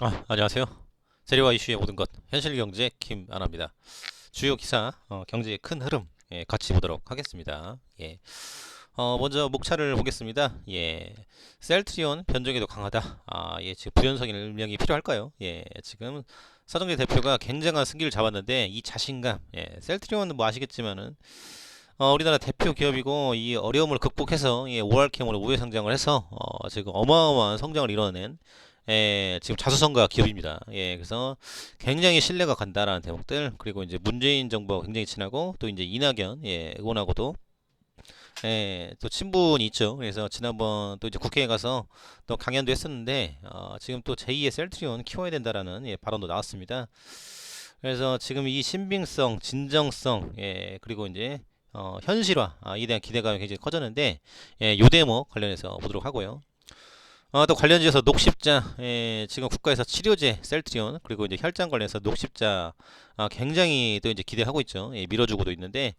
아, 안녕하세요. 재료와 이슈의 모든 것 현실경제 김아나입니다. 주요 기사 어, 경제의 큰 흐름 예, 같이 보도록 하겠습니다. 예. 어, 먼저 목차를 보겠습니다. 예. 셀트리온 변동에도 강하다. 아, 예, 지금 부연성 일명이 필요할까요? 예, 지금 서정재 대표가 굉장한 승기를 잡았는데 이 자신감, 예, 셀트리온은 뭐 아시겠지만은 어, 우리나라 대표 기업이고 이 어려움을 극복해서 예, 5월 캠으로 우회 상장을 해서 어, 지금 어마어마한 성장을 이뤄낸 예, 지금 자수성가 기업입니다. 예, 그래서 굉장히 신뢰가 간다라는 대목들 그리고 이제 문재인 정부가 굉장히 친하고 또 이제 이낙연 예, 의원하고도 예, 또 친분이 있죠. 그래서 지난번 또 이제 국회에 가서 또 강연도 했었는데 어, 지금 또 제2의 셀트리온 키워야 된다라는 예, 발언도 나왔습니다. 그래서 지금 이 신빙성, 진정성, 예, 그리고 이제 어, 현실화 아, 에 대한 기대감이 굉장히 커졌는데 예, 요 대목 관련해서 보도록 하고요. 어, 또 관련지에서 녹십자 예, 지금 국가에서 치료제 셀트리온 그리고 이제 혈장 관련해서 녹십자 아, 굉장히 또 이제 기대하고 있죠. 예, 밀어주고도 있는데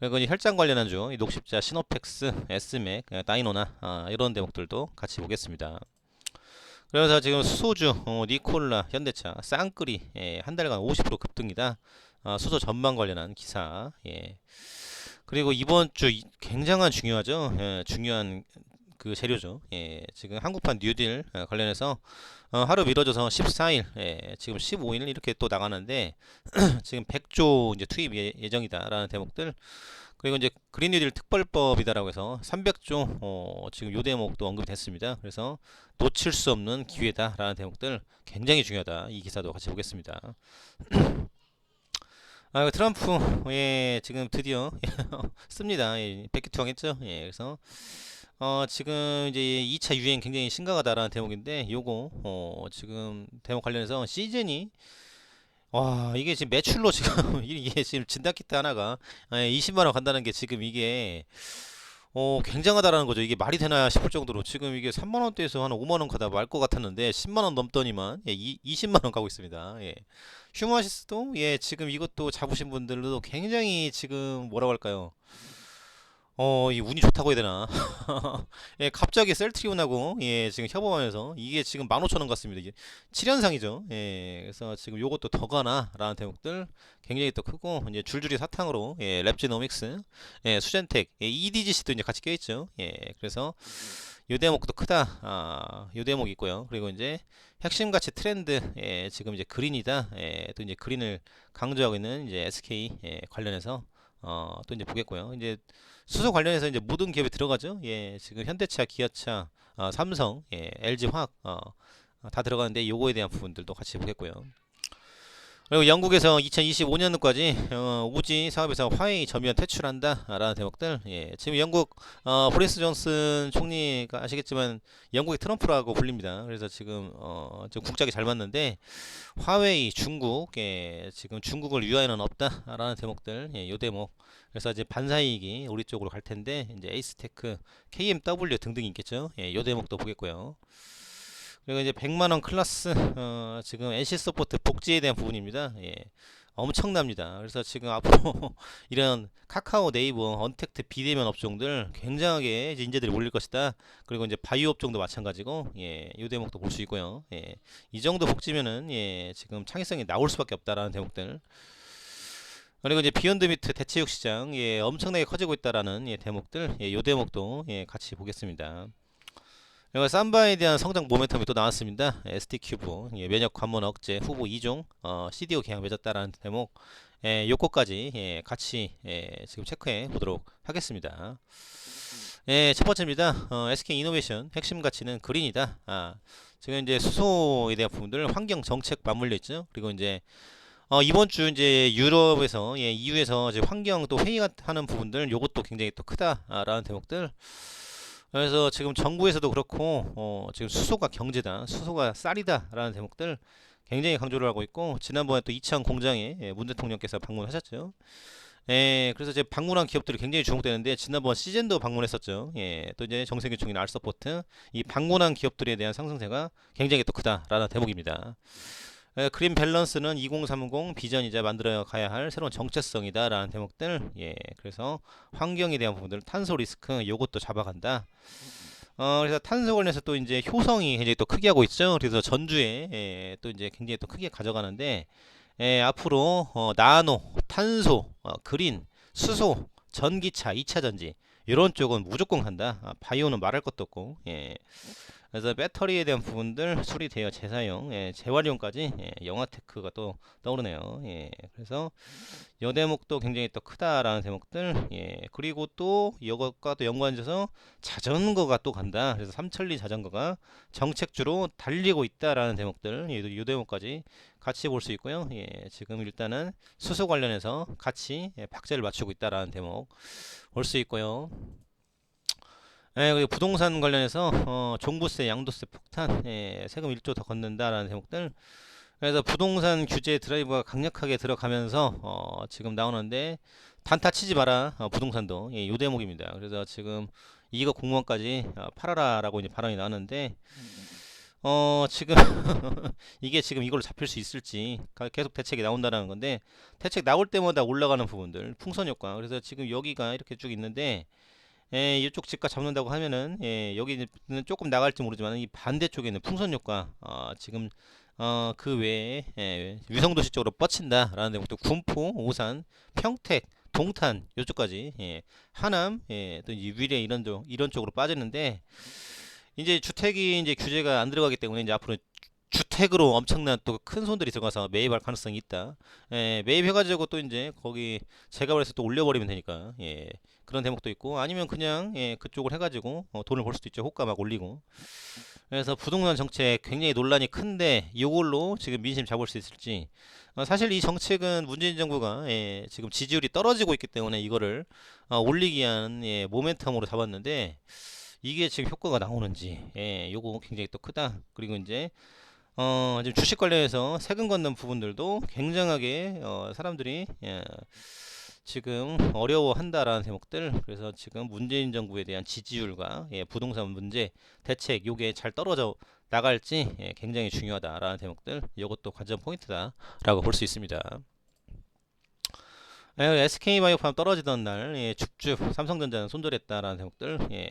그리고 이제 혈장 관련한 주, 이 녹십자, 시노펙스, 에스맥, 예, 다이노나 아, 이런 대목들도 같이 보겠습니다. 그래서 지금 수소주, 어, 니콜라, 현대차, 쌍끌이 예, 한 달간 50% 급등이다. 아, 수소 전망 관련한 기사. 예. 그리고 이번 주 이- 굉장한 중요하죠. 예, 중요한 그 재료죠. 예, 지금 한국판 뉴딜 어, 관련해서 어, 하루 미뤄져서 14일, 예, 지금 15일 이렇게 또 나가는데 지금 100조 이제 투입 예, 예정이다라는 대목들 그리고 이제 그린 뉴딜 특별법이다라고 해서 300조 어, 지금 요 대목도 언급이 됐습니다. 그래서 놓칠 수 없는 기회다라는 대목들 굉장히 중요하다. 이 기사도 같이 보겠습니다. 아, 트럼프 예, 지금 드디어 씁니다. 예, 백기투항 했죠. 예, 그래서 어, 지금 이제 2차 유행 굉장히 심각하다라는 대목인데 요거 어, 지금 대목 관련해서 시즌이 와 이게 지금 매출로 지금 이게 지금 진단키트 하나가 예, 20만 원 간다는 게 지금 이게 어, 굉장하다라는 거죠. 이게 말이 되나 싶을 정도로 지금 이게 3만 원대에서 한 5만 원 가다 말 것 같았는데 10만 원 넘더니만 예, 이, 20만 원 가고 있습니다. 예. 휴머시스도 예, 지금 이것도 잡으신 분들도 굉장히 지금 뭐라고 할까요? 어, 이 운이 좋다고 해야 되나? 예, 갑자기 셀트리온하고 예, 지금 협업하면서 이게 지금 15,000원 같습니다. 이게 7연상이죠. 예, 그래서 지금 요것도 더 가나 라는 대목들 굉장히 또 크고 이제 줄줄이 사탕으로 예, 랩지노믹스, 예, 수젠텍, 예, EDGC도 이제 같이 껴있죠. 예, 그래서 요 대목도 크다. 아, 요 대목 있고요. 그리고 이제 핵심 가치 트렌드, 예, 지금 이제 그린이다. 예, 또 이제 그린을 강조하고 있는 이제 SK 예, 관련해서 어, 또 이제 보겠고요. 이제 수소 관련해서 이제 모든 기업이 들어가죠. 예, 지금 현대차, 기아차, 어, 삼성, 예, LG화학 어, 어, 다 들어가는데 요거에 대한 부분들도 같이 보겠고요. 그리고 영국에서 2025년까지 어, 우지 사업에서 화웨이 전면 퇴출한다 라는 대목들. 예, 지금 영국 어, 보리스 존슨 총리가 아시겠지만 영국의 트럼프라고 불립니다. 그래서 지금 어, 좀 국적이 잘 맞는데 화웨이 중국, 예, 지금 중국을 위하여는 없다 라는 대목들. 예, 요 대목. 그래서 이제 반사이익이 우리 쪽으로 갈 텐데 이제 에이스테크, KMW 등등이 있겠죠. 예, 요 대목도 보겠고요. 그리고 이제 100만 원 클래스 어, 지금 NC 소프트 복지에 대한 부분입니다. 예. 엄청납니다. 그래서 지금 앞으로 이런 카카오, 네이버, 언택트 비대면 업종들 굉장하게 이제 인재들이 몰릴 것이다. 그리고 이제 바이오 업종도 마찬가지고 예, 이 대목도 볼 수 있고요. 예. 이 정도 복지면은 예, 지금 창의성이 나올 수밖에 없다라는 대목들. 그리고 이제 비욘드 미트 대체육 시장 예, 엄청나게 커지고 있다라는 예, 대목들. 예, 요 대목도 예, 같이 보겠습니다. 그리고 삼바에 대한 성장 모멘텀이 또 나왔습니다. ST 큐브 예, 면역 관문 억제 후보 2종 어, CDO 계약 맺었다라는 대목 예, 요거까지 예, 같이 예, 지금 체크해 보도록 하겠습니다. 예, 첫 번째입니다. 어, SK 이노베이션 핵심 가치는 그린이다. 아, 지금 이제 수소에 대한 부분들 환경 정책 맞물려 있죠. 그리고 이제 어, 이번 주 이제 유럽에서 예, EU에서 이제 환경 또 회의하는 부분들 요것도 굉장히 또 크다라는 대목들 그래서 지금 정부에서도 그렇고 어, 지금 수소가 경제다, 수소가 쌀이다 라는 대목들 굉장히 강조를 하고 있고 지난번에 또 이창 공장에 예, 문 대통령께서 방문하셨죠. 예, 그래서 이제 방문한 기업들이 굉장히 주목되는데 지난번 시즌도 방문했었죠. 예, 또 이제 정세균 총리는 알서포트 이 방문한 기업들에 대한 상승세가 굉장히 또 크다라는 대목입니다. 예, 그린 밸런스는 2030 비전이자 만들어 가야 할 새로운 정체성이다 라는 대목들. 예, 그래서 환경에 대한 부분들, 탄소 리스크 요것도 잡아간다. 어, 그래서 탄소 관련해서 또 이제 효성이 굉장히 또 크게 하고 있죠. 그래서 전주에 예, 또 이제 굉장히 또 크게 가져가는데 예, 앞으로 어, 나노, 탄소, 어, 그린, 수소, 전기차, 2차 전지 이런 쪽은 무조건 간다. 아, 바이오는 말할 것도 없고. 예. 그래서 배터리에 대한 부분들 수리되어 재사용, 예, 재활용까지 예, 영화테크가 또 떠오르네요. 예, 그래서 여 대목도 굉장히 또 크다라는 대목들, 예, 그리고 또 이것과 또 연관돼서 자전거가 또 간다. 그래서 삼천리 자전거가 정책주로 달리고 있다라는 대목들, 예, 이 대목까지 같이 볼 수 있고요. 예, 지금 일단은 수소 관련해서 같이 예, 박자를 맞추고 있다라는 대목 볼 수 있고요. 예, 부동산 관련해서 어, 종부세, 양도세 폭탄, 예, 세금 1조 더 걷는다라는 대목들. 그래서 부동산 규제 드라이브가 강력하게 들어가면서 어, 지금 나오는데 단타 치지 마라 어, 부동산도 예, 요 대목입니다. 그래서 지금 이거 공무원까지 어, 팔아라라고 이제 발언이 나왔는데 어 지금 이게 지금 이걸로 잡힐 수 있을지 가- 계속 대책이 나온다라는 건데 대책 나올 때마다 올라가는 부분들 풍선 효과 그래서 지금 여기가 이렇게 쭉 있는데 예, 이쪽 집값 잡는다고 하면은 예, 여기는 조금 나갈지 모르지만 이 반대쪽에 있는 풍선 효과 어, 지금 어, 그 외에 예, 위성도시 쪽으로 뻗친다라는 데부터 군포, 오산, 평택, 동탄 이쪽까지 예, 하남, 예, 또 위례 이런 쪽 이런 쪽으로 빠지는데 이제 주택이 이제 규제가 안 들어가기 때문에 이제 앞으로 주택으로 엄청난 또 큰 손들이 들어가서 매입할 가능성이 있다. 예, 매입해가지고 또 이제 거기 그래서 또 올려버리면 되니까 예, 그런 대목도 있고 아니면 그냥 예, 그쪽을 해가지고 어, 돈을 벌 수도 있죠. 호가 막 올리고. 그래서 부동산 정책 굉장히 논란이 큰데 이걸로 지금 민심 잡을 수 있을지 어, 사실 이 정책은 문재인 정부가 예, 지금 지지율이 떨어지고 있기 때문에 이거를 어, 올리기 위한 예, 모멘텀으로 잡았는데 이게 지금 효과가 나오는지 예, 요거 굉장히 또 크다. 그리고 이제 어, 지금 주식 관련해서 세금 걷는 부분들도 굉장하게 어, 사람들이 예, 지금 어려워한다라는 대목들 그래서 지금 문재인 정부에 대한 지지율과 예, 부동산 문제 대책 요게 잘 떨어져 나갈지 예, 굉장히 중요하다라는 대목들 이것도 관전 포인트다라고 볼 수 있습니다. 예, SK 바이오팜 떨어지던 날 예, 줍줍 삼성전자는 손절했다라는 대목들 예.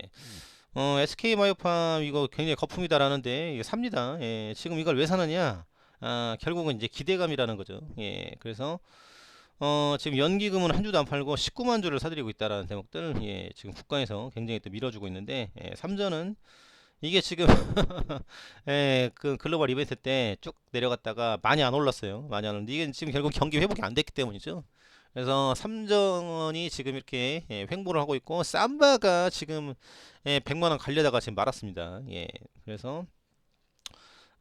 어, SK 바이오팜 이거 굉장히 거품이다라는데 이게 삽니다. 예, 지금 이걸 왜 사느냐? 아, 결국은 이제 기대감이라는 거죠. 예, 그래서 어, 지금 연기금은 한 주도 안 팔고 19만 주를 사들이고 있다라는 대목들, 예, 지금 국가에서 굉장히 또 밀어주고 있는데, 예, 삼전은 이게 지금, 예, 그 글로벌 이벤트 때 쭉 내려갔다가 많이 안 올랐어요. 많이 안 올랐는데, 이게 지금 결국 경기 회복이 안 됐기 때문이죠. 그래서 삼전이 지금 이렇게 예, 횡보를 하고 있고, 삼바가 지금 예, 100만 원 갈려다가 지금 말았습니다. 예, 그래서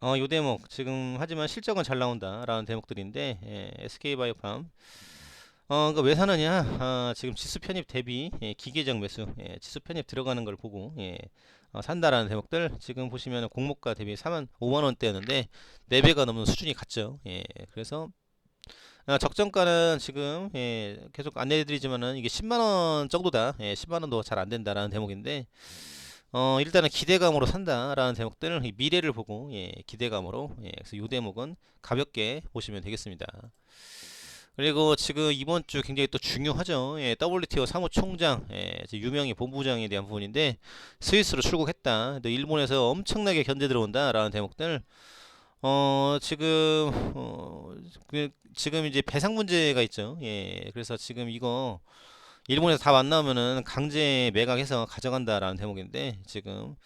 어, 요 대목 지금 하지만 실적은 잘 나온다라는 대목들인데 예, SK바이오팜 어, 그왜 사느냐? 아, 지금 지수 편입 대비 예, 기계적 매수, 예, 지수 편입 들어가는 걸 보고 예, 어, 산다라는 대목들 지금 보시면 공모가 대비 4만 5만 원대였는데 4배가 넘는 수준이 같죠. 예, 그래서 아, 적정가는 지금 예, 계속 안내해드리지만은 이게 10만 원 정도다. 예, 10만 원도 잘 안 된다라는 대목인데 어, 일단은 기대감으로 산다라는 대목들 이 미래를 보고 예, 기대감으로 예, 그래서 요 대목은 가볍게 보시면 되겠습니다. 그리고 지금 이번 주 굉장히 또 중요하죠. 예, WTO 사무총장, 예, 유명희 본부장에 대한 부분인데 스위스로 출국했다. 또 일본에서 엄청나게 견제 들어온다라는 대목들. 어, 지금 어, 그, 지금 이제 배상 문제가 있죠. 예, 그래서 지금 이거 일본에서 다 만나면은 강제 매각해서 가져간다라는 대목인데 지금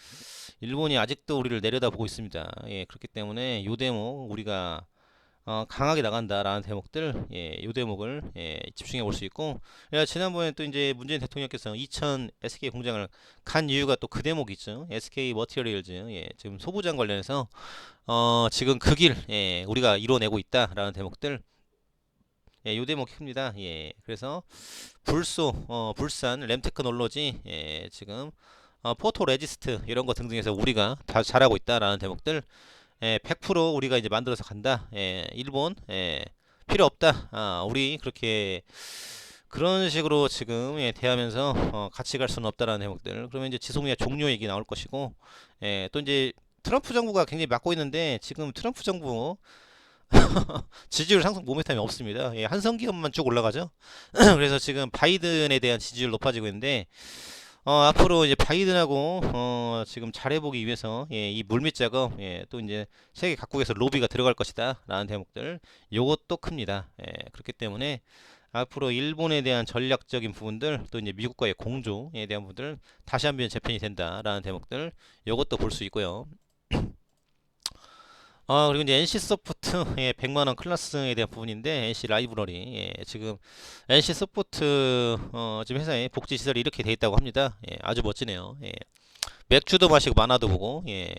일본이 아직도 우리를 내려다보고 있습니다. 예, 그렇기 때문에 요 대목 우리가 어, 강하게 나간다라는 대목들, 예, 요 대목을 예, 집중해 볼 수 있고, 야, 지난번에 또 이제 문재인 대통령께서 2000 SK 공장을 간 이유가 또 그 대목이 있죠. SK 머티리얼즈, 예, 지금 소부장 관련해서 어, 지금 그 길, 예, 우리가 이뤄내고 있다라는 대목들, 예, 요 대목 큽니다. 예, 그래서 불소, 어, 불산, 램테크놀로지, 예, 지금 어, 포토 레지스트 이런 거 등등해서 우리가 다 잘하고 있다라는 대목들. 예, 100% 우리가 이제 만들어서 간다. 예, 일본 예, 필요 없다. 아, 우리 그렇게 그런 식으로 지금 예, 대하면서 어, 같이 갈 수는 없다라는 대목들. 그러면 이제 지소미아 종료 얘기 나올 것이고, 예, 또 이제 트럼프 정부가 굉장히 맡고 있는데 지금 트럼프 정부 지지율 상승 모멘텀이 없습니다. 예, 한성 기업만 쭉 올라가죠. 그래서 지금 바이든에 대한 지지율 높아지고 있는데 어, 앞으로 이제 바이든하고 어, 지금 잘해보기 위해서 예, 이 물밑 작업 예, 또 이제 세계 각국에서 로비가 들어갈 것이다라는 대목들 요것도 큽니다. 예, 그렇기 때문에 앞으로 일본에 대한 전략적인 부분들 또 이제 미국과의 공조에 대한 부분들 다시 한번 재편이 된다라는 대목들 요것도 볼 수 있고요. 아 그리고 이제 NC 소프트 예, 100만 원 클래스에 대한 부분인데 NC 라이브러리 예, 지금 NC 소프트 어, 지금 회사에 복지 시설이 이렇게 돼 있다고 합니다. 예, 아주 멋지네요. 예. 맥주도 마시고 만화도 보고 예.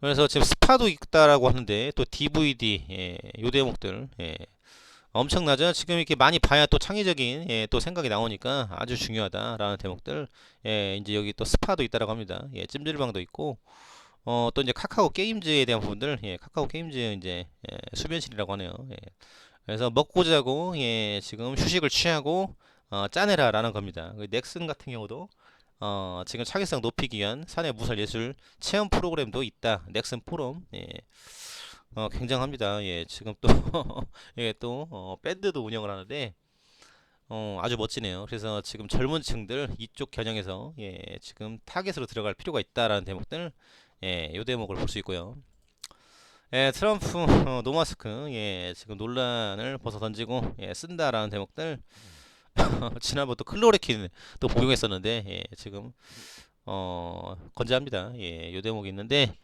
그래서 지금 스파도 있다라고 하는데 또 DVD 예, 요 대목들 예. 엄청나죠. 지금 이렇게 많이 봐야 또 창의적인 예, 또 생각이 나오니까 아주 중요하다라는 대목들 예, 이제 여기 또 스파도 있다라고 합니다. 예, 찜질방도 있고 어, 또 이제 카카오 게임즈에 대한 부분들, 예, 카카오 게임즈 이제 예, 수면실이라고 하네요. 예. 그래서 먹고 자고 예, 지금 휴식을 취하고 어, 짜내라라는 겁니다. 그 넥슨 같은 경우도 어, 지금 창의성 높이기 위한 사내 무설 예술 체험 프로그램도 있다. 넥슨 포럼. 예. 어, 굉장합니다. 예, 지금 또 예, 또 어, 밴드도 운영을 하는데 어, 아주 멋지네요. 그래서 지금 젊은 층들 이쪽 겨냥해서 예, 지금 타겟으로 들어갈 필요가 있다라는 대목들 예, 요 대목을 볼 수 있고요. 예, 트럼프 어, 노마스크 예, 지금 논란을 벗어 던지고 예, 쓴다라는 대목들 지난번 또 클로레킨 또 복용했었는데 예, 지금 어, 건재합니다. 예, 요 대목이 있는데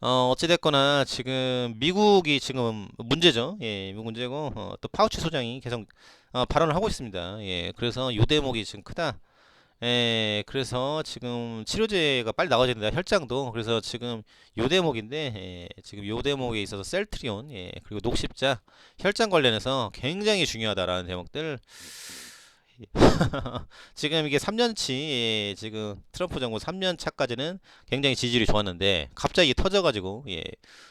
어, 어찌됐거나 지금 미국이 지금 문제죠. 예, 미국 문제고 어, 또 파우치 소장이 계속 어, 발언을 하고 있습니다. 예, 그래서 요 대목이 지금 크다. 예, 그래서 지금 치료제가 빨리 나와야 된다. 혈장도. 그래서 지금 요 대목인데, 예, 지금 요 대목에 있어서 셀트리온, 예, 그리고 녹십자, 혈장 관련해서 굉장히 중요하다라는 대목들. 지금 이게 3년치, 예, 지금 트럼프 정부 3년 차까지는 굉장히 지지율이 좋았는데, 갑자기 터져가지고, 예,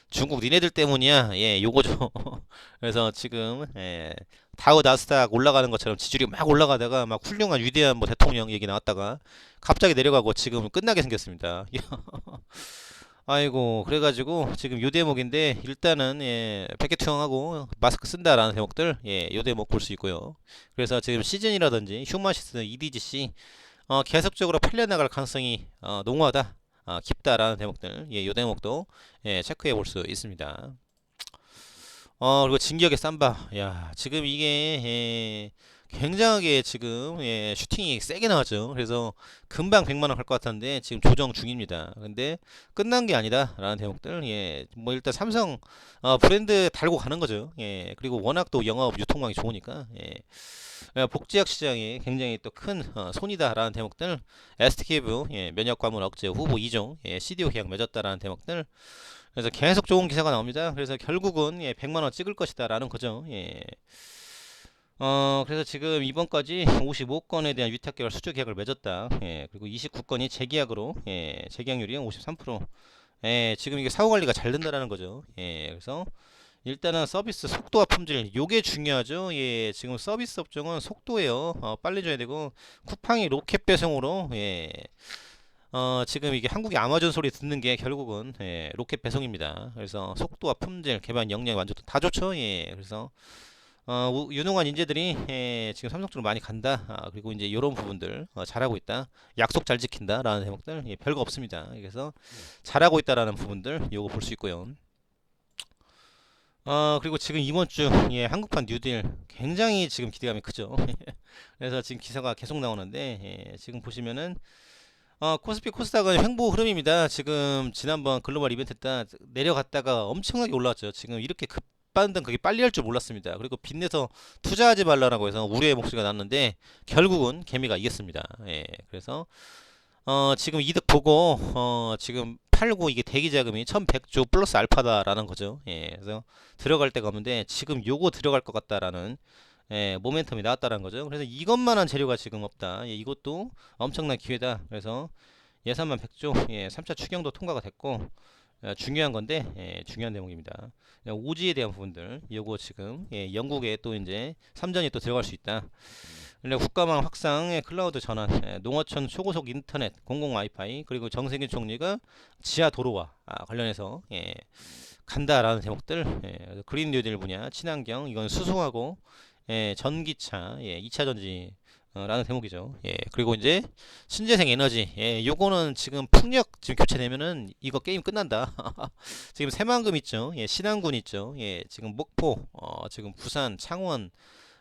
중국 니네들 때문이야. 예, 요거죠. 그래서 지금, 예, 다우 나스닥 올라가는 것처럼 지지율이 막 올라가다가 막 훌륭한 위대한 뭐 대통령 얘기 나왔다가 갑자기 내려가고 지금 끝나게 생겼습니다. 아이고 그래가지고 지금 요 대목인데 일단은 예, 백개 투영하고 마스크 쓴다라는 대목들 예, 요 대목 볼 수 있고요. 그래서 지금 시즌이라든지 휴마시스 EDGC 어, 계속적으로 팔려나갈 가능성이 어, 농후하다, 어, 깊다라는 대목들 예, 요 대목도 예, 체크해 볼 수 있습니다. 어 그리고 진격의 삼바 야 지금 이게 예, 굉장하게 지금 예, 슈팅이 세게 나왔죠 그래서 금방 100만 원 갈 것 같았는데 지금 조정 중입니다 근데 끝난 게 아니다 라는 대목들 예, 뭐 일단 삼성 어, 브랜드 달고 가는 거죠 예, 그리고 워낙 또 영업 유통망이 좋으니까 예. 예, 복지학 시장이 굉장히 또 큰 어, 손이다라는 대목들 STK부 예, 면역 과물 억제 후보 2종 예, CDO 계약 맺었다라는 대목들 그래서 계속 좋은 기사가 나옵니다. 그래서 결국은 예, 100만 원 찍을 것이다라는 거죠. 예. 어, 그래서 지금 이번까지 55건에 대한 위탁 계약 수주 계약을 맺었다. 예. 그리고 29건이 재계약으로 예, 재계약률이 53%. 예, 지금 이게 사후 관리가 잘 된다라는 거죠. 예. 그래서 일단은 서비스 속도와 품질 요게 중요하죠. 예, 지금 서비스 업종은 속도예요. 어, 빨리 줘야 되고 쿠팡이 로켓 배송으로 예. 어, 지금 이게 한국의 아마존 소리 듣는 게 결국은 예, 로켓 배송입니다. 그래서 속도와 품질, 개발 역량 완전 다 좋죠. 예, 그래서 어, 우- 유능한 인재들이 예, 지금 삼성 쪽으로 많이 간다. 아, 그리고 이제 이런 부분들 어, 잘하고 있다. 약속 잘 지킨다라는 대목들 예, 별거 없습니다. 그래서 잘하고 있다라는 부분들 요거 볼 수 있고요. 어, 그리고 지금 이번 주 예, 한국판 뉴딜 굉장히 지금 기대감이 크죠. 그래서 지금 기사가 계속 나오는데 예, 지금 보시면은 어, 코스피 코스닥은 횡보 흐름입니다. 지금 지난번 글로벌 이벤트 때 내려갔다가 엄청나게 올라왔죠. 지금 이렇게 급 반등 그게 빨리 할 줄 몰랐습니다. 그리고 빚내서 투자하지 말라라고 해서 우려의 목소리가 났는데 결국은 개미가 이겼습니다. 예, 그래서 어, 지금 이득 보고 어, 지금 팔고 이게 대기 자금이 1100조 플러스 알파다라는 거죠. 예, 그래서 들어갈 데가 없는데 지금 요거 들어갈 것 같다라는 예, 모멘텀이 나왔다는 거죠. 그래서 이것만한 재료가 지금 없다. 예, 이것도 엄청난 기회다. 그래서 예산만 100조, 예, 3차 추경도 통과가 됐고 예, 중요한 건데 예, 중요한 대목입니다. 예, 오지에 대한 부분들, 요거 지금 예, 영국에 또 이제 3전이 또 들어갈 수 있다. 그리고 국가망 확상의 클라우드 전환, 예, 농어촌 초고속 인터넷, 공공 와이파이, 그리고 정세균 총리가 지하 도로와 아, 관련해서 예, 간다라는 대목들, 예, 그린 뉴딜 분야, 친환경, 이건 수송하고 예, 전기차, 예, 2차 전지 어, 라는 대목이죠. 예. 그리고 이제 신재생 에너지. 예. 요거는 지금 풍력 지금 교체되면은 이거 게임 끝난다. 지금 새만금 있죠. 예. 신안군 있죠. 예. 지금 목포, 어, 지금 부산, 창원,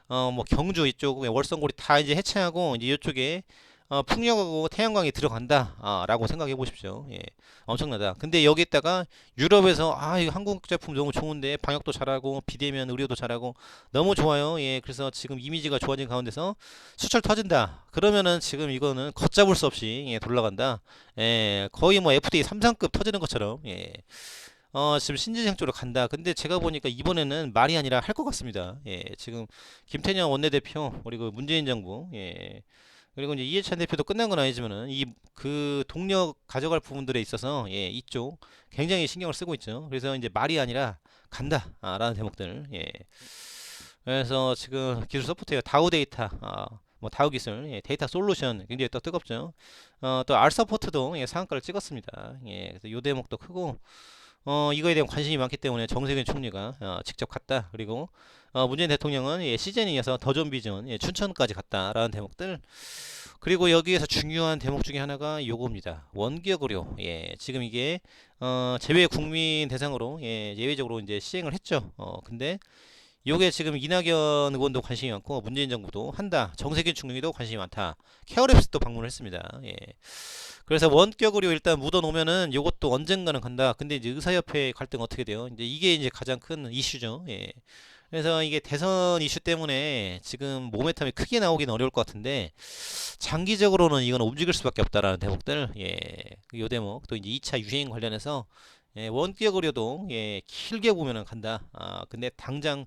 어, 뭐 경주 이쪽, 예, 월성고리 다 이제 해체하고 이제 이쪽에 어, 풍력하고 태양광이 들어간다. 아, 라고 생각해 보십시오. 예. 엄청나다. 근데 여기다가 유럽에서 아, 이거 한국 제품 너무 좋은데 방역도 잘하고 비대면 의료도 잘하고 너무 좋아요. 예. 그래서 지금 이미지가 좋아진 가운데서 수출 터진다. 그러면은 지금 이거는 걷잡을 수 없이 예, 돌아간다. 예. 거의 뭐 FDA 3상급 터지는 것처럼 예. 어, 지금 신진생 쪽으로 간다. 근데 제가 보니까 이번에는 말이 아니라 할 것 같습니다. 예. 지금 김태년 원내대표 그리고 문재인 정부 예. 그리고 이제 이해찬 대표도 끝난 건 아니지만은 이 그 동력 가져갈 부분들에 있어서 예, 이쪽 굉장히 신경을 쓰고 있죠. 그래서 이제 말이 아니라 간다라는 대목들. 예. 그래서 지금 기술 소프트웨어 다우 데이터 아, 뭐 다우 기술, 예, 데이터 솔루션 굉장히 또 뜨겁죠. 어, 또 알서포트도 예, 상한가를 찍었습니다. 예, 그래서 요 대목도 크고 어, 이거에 대한 관심이 많기 때문에 정세균 총리가 어, 직접 갔다. 그리고 어, 문재인 대통령은 예, 시즌에 이어서 더존 비전 예, 춘천까지 갔다라는 대목들. 그리고 여기에서 중요한 대목 중에 하나가 요겁니다. 원격 의료. 예, 지금 이게 어, 제외 국민 대상으로 예, 예외적으로 이제 시행을 했죠. 어, 근데 요게 지금 이낙연 의원도 관심이 많고 문재인 정부도 한다. 정세균 총리도 관심이 많다. 케어랩스도 방문을 했습니다. 예. 그래서 원격으로 일단 묻어 놓으면은 요것도 언젠가는 간다. 근데 이제 의사협회 갈등 어떻게 돼요? 이제 이게 이제 가장 큰 이슈죠. 예. 그래서 이게 대선 이슈 때문에 지금 모멘텀이 크게 나오긴 어려울 것 같은데 장기적으로는 이건 움직일 수밖에 없다라는 대목들. 예. 요 대목 또 이제 2차 유행 관련해서 예, 원격으로도 예, 길게 보면은 간다. 아, 근데 당장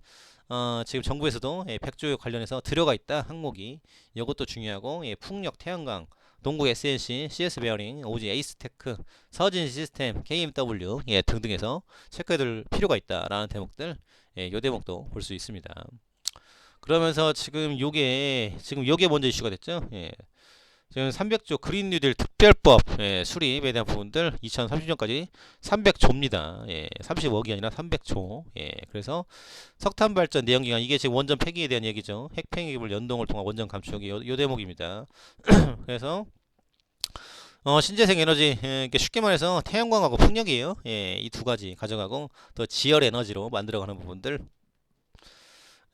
어, 지금 정부에서도 예, 백조 관련해서 들어가 있다 항목이 이것도 중요하고 예, 풍력, 태양광, 동국 SNC, CS 베어링, 오지 에이스테크, 서진 시스템, KMW 예, 등등에서 체크해둘 필요가 있다라는 대목들 예, 요 대목도 볼 수 있습니다. 그러면서 지금 요게 지금 요게 먼저 이슈가 됐죠. 예. 지금 300조 그린 뉴딜 특별법 예, 수립에 대한 부분들 2030년까지 300조입니다. 예, 30억이 아니라 300조. 예, 그래서 석탄 발전 내연 기간 이게 지금 원전 폐기에 대한 얘기죠. 핵 폐기물 연동을 통한 원전 감축이 요, 요 대목입니다. 그래서 어, 신재생 에너지 예, 쉽게 말해서 태양광하고 풍력이에요. 예, 이 두 가지 가져가고 또 지열 에너지로 만들어가는 부분들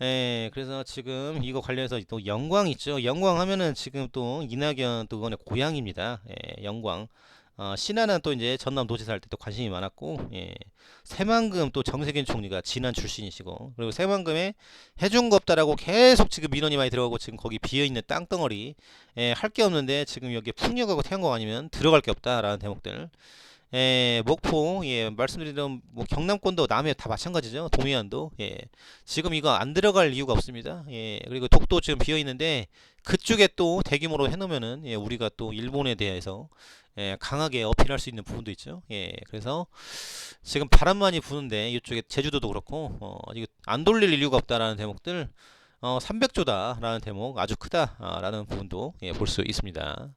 예, 그래서 지금 이거 관련해서 또 영광 있죠. 영광 하면은 지금 또 이낙연 또 의원의 고향입니다. 예, 영광. 어, 신하는 또 이제 전남 도지사 할 때 또 관심이 많았고, 예. 새만금 또 정세균 총리가 진안 출신이시고, 그리고 새만금에 해준 거 없다라고 계속 지금 민원이 많이 들어가고 지금 거기 비어있는 땅덩어리, 예, 할 게 없는데 지금 여기 풍력하고 태양광 아니면 들어갈 게 없다라는 대목들. 예, 목포, 예, 말씀드린 뭐 경남권도 남해 다 마찬가지죠. 동해안도, 예. 지금 이거 안 들어갈 이유가 없습니다. 예, 그리고 독도 지금 비어 있는데 그쪽에 또 대규모로 해 놓으면은 예, 우리가 또 일본에 대해서 예, 강하게 어필할 수 있는 부분도 있죠. 예, 그래서 지금 바람 많이 부는데 이쪽에 제주도도 그렇고 어, 이거 안 돌릴 이유가 없다라는 대목들 어, 300조다라는 대목 아주 크다라는 부분도 예, 볼 수 있습니다.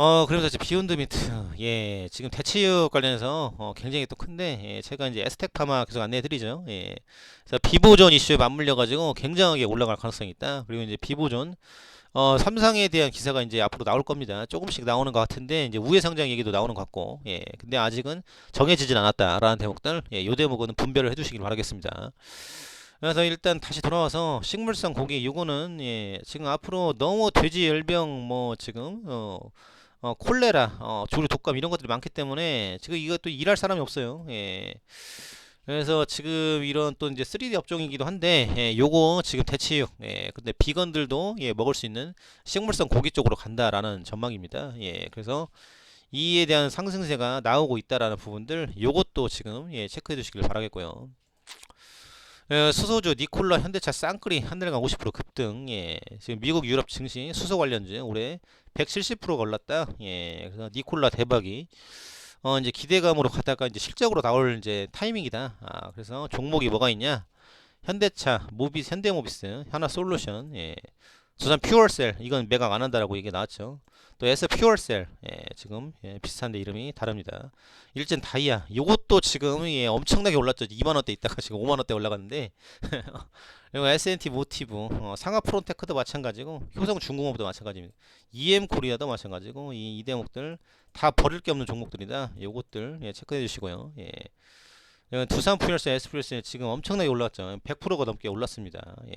어, 그러면서 이제 비욘드 미트, 예, 지금 대체육 관련해서 어, 굉장히 또 큰데, 예, 제가 이제 에스텍 파마 계속 안내해드리죠. 예, 그래서 비보존 이슈에 맞물려가지고 굉장하게 올라갈 가능성이 있다. 그리고 이제 비보존, 어, 삼성에 대한 기사가 이제 앞으로 나올 겁니다. 조금씩 나오는 것 같은데, 이제 우회 상장 얘기도 나오는 것 같고, 예, 근데 아직은 정해지진 않았다라는 대목들, 예, 요 대목은 분별을 해두시길 바라겠습니다. 그래서 일단 다시 돌아와서 식물성 고기 요거는 예, 지금 앞으로 너무 돼지 열병 뭐 지금 어 어, 콜레라, 어, 조류 독감 이런 것들이 많기 때문에 지금 이것도 일할 사람이 없어요. 예. 그래서 지금 이런 또 이제 3D 업종이기도 한데 예, 요거 지금 대체육 예, 근데 비건들도 예, 먹을 수 있는 식물성 고기 쪽으로 간다라는 전망입니다. 예, 그래서 이에 대한 상승세가 나오고 있다라는 부분들 요것도 지금 예, 체크해 두시길 바라겠고요. 예, 수소주 니콜라 현대차 쌍끌이 한 달간 50% 급등. 예. 지금 미국 유럽 증시 수소 관련주 올해 170%가 올랐다. 예. 그래서 니콜라 대박이 어 이제 기대감으로 가다가 이제 실적으로 나올 이제 타이밍이다. 아, 그래서 종목이 뭐가 있냐? 현대차, 모비스, 현대모비스, 하나솔루션, 예. 두산 퓨얼셀 이건 매각 안 한다라고 얘기 나왔죠. 또 S 퓨얼셀 예, 지금 예, 비슷한데 이름이 다릅니다. 일진 다이아 요것도 지금 예, 엄청나게 올랐죠. 2만 원대 있다가 지금 5만 원대 올라갔는데 그리고 S&T 모티브 어, 상하 프론테크도 마찬가지고 효성 중공업도 마찬가지입니다. EM 코리아도 마찬가지고 이, 이 대목들 다 버릴 게 없는 종목들이다. 요것들 예, 체크해 주시고요. 예. 두산 퓨얼스 에스프레스 지금 엄청나게 올랐죠. 100%가 넘게 올랐습니다. 예.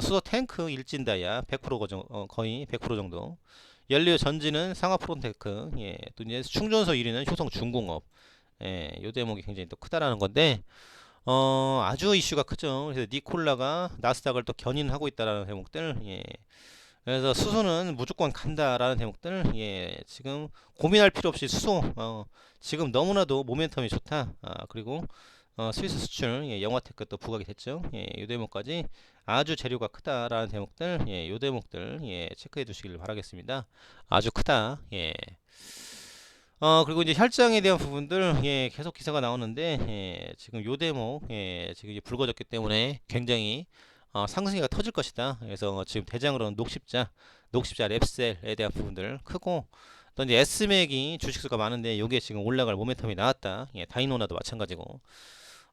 수소 탱크 일진다야 100%가 정, 어, 거의 100% 정도. 연료 전지는 상하 프론테크. 예. 또 이제 충전소 1위는 효성 중공업. 예. 요 대목이 굉장히 또 크다라는 건데 어, 아주 이슈가 크죠. 그래서 니콜라가 나스닥을 또 견인하고 있다라는 대목들. 예. 그래서 수소는 무조건 간다라는 대목들. 예. 지금 고민할 필요 없이 수소 어, 지금 너무나도 모멘텀이 좋다. 아, 그리고 어, 스위스 수출 예, 영화테크 또 부각이 됐죠. 예, 요 대목까지 아주 재료가 크다라는 대목들, 예, 요 대목들 예, 체크해 두시길 바라겠습니다. 아주 크다. 예. 어, 그리고 이제 혈장에 대한 부분들 예, 계속 기사가 나오는데 예, 지금 요 대목 예, 지금 이제 붉어졌기 때문에 굉장히 어, 상승이가 터질 것이다. 그래서 지금 대장으로는 녹십자, 녹십자 랩셀에 대한 부분들 크고 또 이제 S맥이 주식수가 많은데 요게 지금 올라갈 모멘텀이 나왔다. 예, 다이노나도 마찬가지고.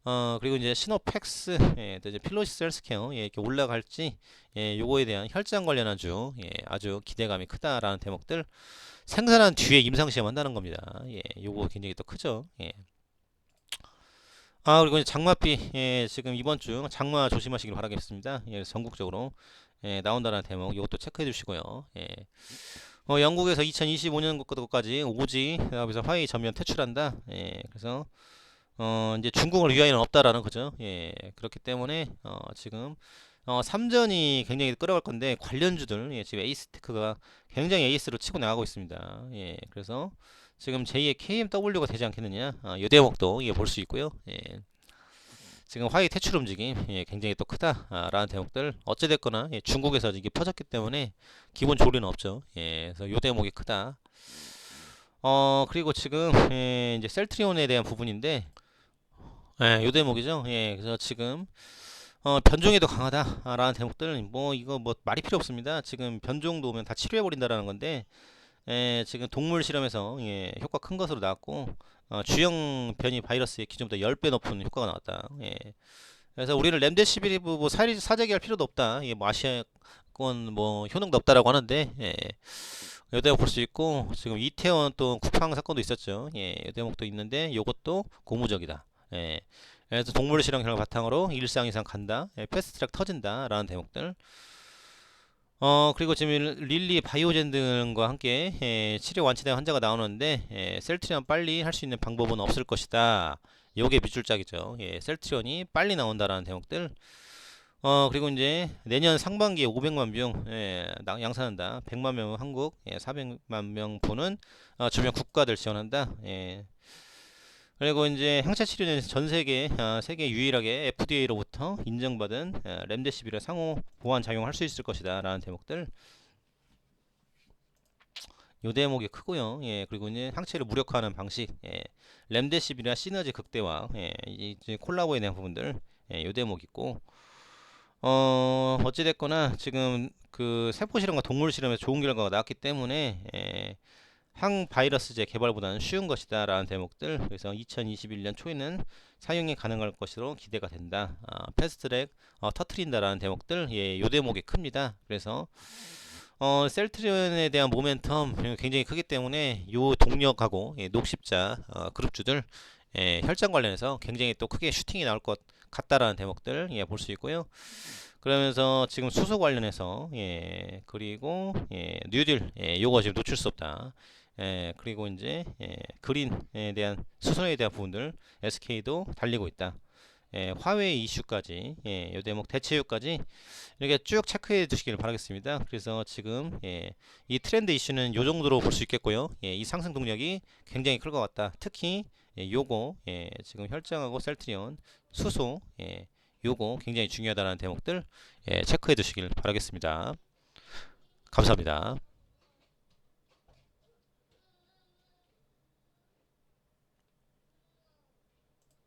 어, 그리고 이제 시노팩스, 예, 또 이제 필로시 셀스케어, 예, 이렇게 올라갈지, 예, 요거에 대한 혈장 관련한 주, 예, 아주 기대감이 크다라는 대목들. 생산한 뒤에 임상시험 한다는 겁니다. 예, 요거 굉장히 또 크죠. 예. 아, 그리고 이제 장마비, 예, 지금 이번 주 장마 조심하시길 바라겠습니다. 예, 전국적으로, 예, 나온다는 대목, 요것도 체크해 주시고요. 예. 어, 영국에서 2025년 것까지 오지 그래서 화웨이 전면 퇴출한다. 예, 그래서 어, 이제 중국을 위하여는 없다라는 거죠. 예, 그렇기 때문에 어, 지금 어, 3전이 굉장히 끌어갈 건데 관련주들 예, 지금 에이스테크가 굉장히 에이스로 치고 나가고 있습니다. 예, 그래서 지금 제2의 KMW가 되지 않겠느냐. 어, 이 대목도 예, 볼 수 있고요. 예. 지금 화웨이 퇴출 움직임 예, 굉장히 또 크다라는 대목들 어찌됐거나 예, 중국에서 이게 퍼졌기 때문에 기본 조리는 없죠. 예, 그래서 요 대목이 크다. 어 그리고 지금 예, 이제 셀트리온에 대한 부분인데 예, 요 대목이죠. 예, 그래서 지금 어, 변종에도 강하다라는 대목들 뭐 이거 뭐 말이 필요 없습니다. 지금 변종도 오면 다 치료해 버린다라는 건데 예, 지금 동물 실험에서 예, 효과 큰 것으로 나왔고 어, 주형 변이 바이러스의 기준보다 10배 높은 효과가 나왔다. 예. 그래서 우리는 렘데시비리브 뭐 사리, 사재기할 필요도 없다. 예, 뭐 아시아권 뭐 효능도 없다라고 하는데 예. 요 대목 볼 수 있고 지금 이태원 또 쿠팡 사건도 있었죠. 예, 요 대목도 있는데 요것도 고무적이다. 예. 그래서 동물 실험 결과 바탕으로 일상 이상 간다. 예, 패스트트랙 터진다 라는 대목들. 어 그리고 지금 릴리 바이오젠 등과 함께 예, 치료 완치된 환자가 나오는데 예, 셀트리온 빨리 할 수 있는 방법은 없을 것이다. 요게 밑줄짝이죠. 예, 셀트리온이 빨리 나온다라는 대목들. 어 그리고 이제 내년 상반기에 500만 병 예, 양산한다. 100만 명 한국, 예, 400만 명 보는 어, 주변 국가들 지원한다. 예. 그리고 이제 항체 치료는 전 세계 어, 세계 유일하게 FDA로부터 인정받은 어, 렘데시비를 상호 보완 작용할 수 있을 것이다라는 대목들. 요 대목이 크고요. 예, 그리고 이제 항체를 무력화하는 방식, 예, 렘데시비나 시너지 극대화, 예, 이제 콜라보에 대한 부분들, 예, 요 대목 있고, 어, 어찌됐거나 지금 그 세포 실험과 동물 실험에서 좋은 결과가 나왔기 때문에, 예, 항바이러스제 개발보다는 쉬운 것이다 라는 대목들 그래서 2021년 초에는 사용이 가능할 것으로 기대가 된다 아, 패스트트랙 어, 터트린다 라는 대목들 예, 요 대목이 큽니다 그래서 어, 셀트리온에 대한 모멘텀 굉장히 크기 때문에 요 동력하고 예, 녹십자 어, 그룹주들 예, 혈장 관련해서 굉장히 또 크게 슈팅이 나올 것 같다라는 대목들 예, 볼 수 있고요. 그러면서 지금 수소 관련해서 예, 그리고 예, 뉴딜 예, 요거 지금 놓칠 수 없다. 예, 그리고 이제 예, 그린에 대한 수소에 대한 부분들 SK도 달리고 있다. 예, 화웨이 이슈까지 예, 요 대목 대체유까지 이렇게 쭉 체크해 두시길 바라겠습니다. 그래서 지금 예, 이 트렌드 이슈는 요 정도로 볼 수 있겠고요. 예, 이 상승 동력이 굉장히 클 것 같다. 특히 예, 요거 예, 지금 혈장하고 셀트리온 수소 예, 요거 굉장히 중요하다는 대목들 예, 체크해 두시길 바라겠습니다. 감사합니다.